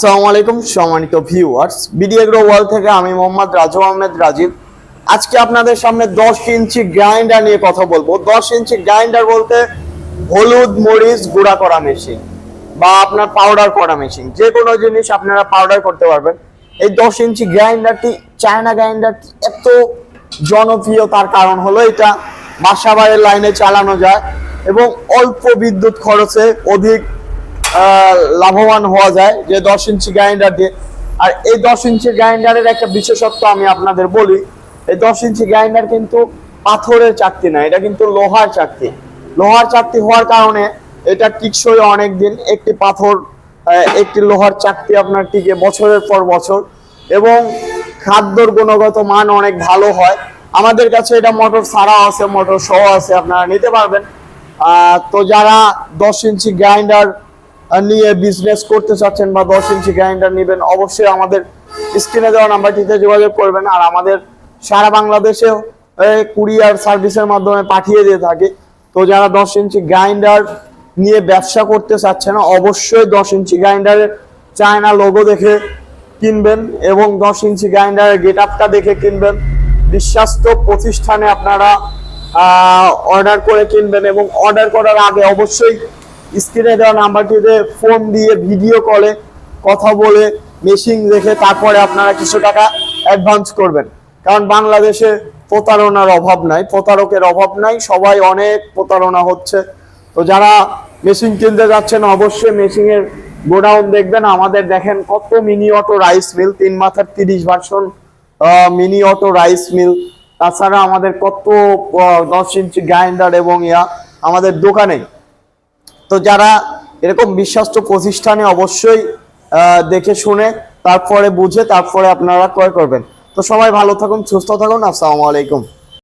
আসসালামু আলাইকুম, সম্মানিত ভিউয়ার্স বিডিএগ্রো ওয়ার্ল্ড থেকে আমি মোহাম্মদ রাজু আহমেদ রাজীব। আজকে আপনাদের সামনে দশ ইঞ্চি গ্রাইন্ডার নিয়ে কথা বলব। দশ ইঞ্চি গ্রাইন্ডার বলতে হলুদ, মরিচ, গুঁড়া করা মেশিন বা আপনার পাউডার করা মেশিন যে কোনো জিনিস আপনারা পাউডার করতে পারবেন। এই দশ ইঞ্চি গ্রাইন্ডারটি চায়না গ্রাইন্ডার এত জনপ্রিয়, তার কারণ হলো এটা বাসা বাড়ির লাইনে চালানো যায় এবং অল্প বিদ্যুৎ খরচে অধিক লাভবান হওয়া যায় যে দশ ইঞ্চি গ্রাইন্ডার দিয়ে। আর এই দশ ইঞ্চি গ্রাইন্ডারের একটা বিশেষত্ব আমি আপনাদের বলি, এই দশ ইঞ্চি গ্রাইন্ডার কিন্তু পাথরের চাকতি না, এটা কিন্তু লোহার চাকতি। লোহার চাকতি হওয়ার কারণে এটা টিকসই অনেক দিন একটি পাথর একটি লোহার চাকতি আপনার টিকে বছরের পর বছর। এবং খাদ্যর গুণগত মান অনেক ভালো হয়। আমাদের কাছে এটা মোটর ছাড়া আছে, মোটর সহ আছে, আপনারা নিতে পারবেন। তো যারা দশ ইঞ্চি গ্রাইন্ডার নিয়ে বিজনেস করতে চাচ্ছেন বা দশ ইঞ্চি গ্রাইন্ডার নেবেন, অবশ্যই আমাদের স্ক্রিনে দেওয়া নাম্বারটিতে যোগাযোগ করবেন আর আমাদের সারা বাংলাদেশেও কুরিয়ার সার্ভিসের মাধ্যমে পাঠিয়ে দিয়ে থাকে। তো যারা দশ ইঞ্চি গ্রাইন্ডার নিয়ে ব্যবসা করতে চাচ্ছেন, অবশ্যই দশ ইঞ্চি গ্রাইন্ডারের চায়না লোগো দেখে কিনবেন এবং দশ ইঞ্চি গ্রাইন্ডারের গেট আপটা দেখে কিনবেন। বিশ্বাস্ত প্রতিষ্ঠানে আপনারা অর্ডার করে কিনবেন এবং অর্ডার করার আগে অবশ্যই স্ক্রিনে দেওয়া নাম্বারটিতে ফোন দিয়ে ভিডিও কলে, কথা বলে মেশিন দেখে তারপরে আপনারা কিছু টাকা অ্যাডভান্স করবেন। কারণ বাংলাদেশে প্রতারণার অভাব নাই, প্রতারকের অভাব নাই, সবাই অনেক প্রতারণা হচ্ছে। তো যারা মেশিন কিনতে যাচ্ছেন, অবশ্যই মেশিনের গোডাউন দেখবেন। আমাদের দেখেন কত মিনি অটো রাইস মিল তিন মাথার তিরিশ version mini auto rice mill তাছাড়া আমাদের কত দশ ইঞ্চি গ্রাইন্ডার এবং ইয়া আমাদের দোকানে তো যারা এরকম বিশ্বাস্ত প্রতিষ্ঠানে অবশ্যই দেখে শুনে, তারপরে বুঝে, তারপরে আপনারা ক্রয় করবেন। তো সবাই ভালো থাকুন, সুস্থ থাকুন, আসসালামু আলাইকুম।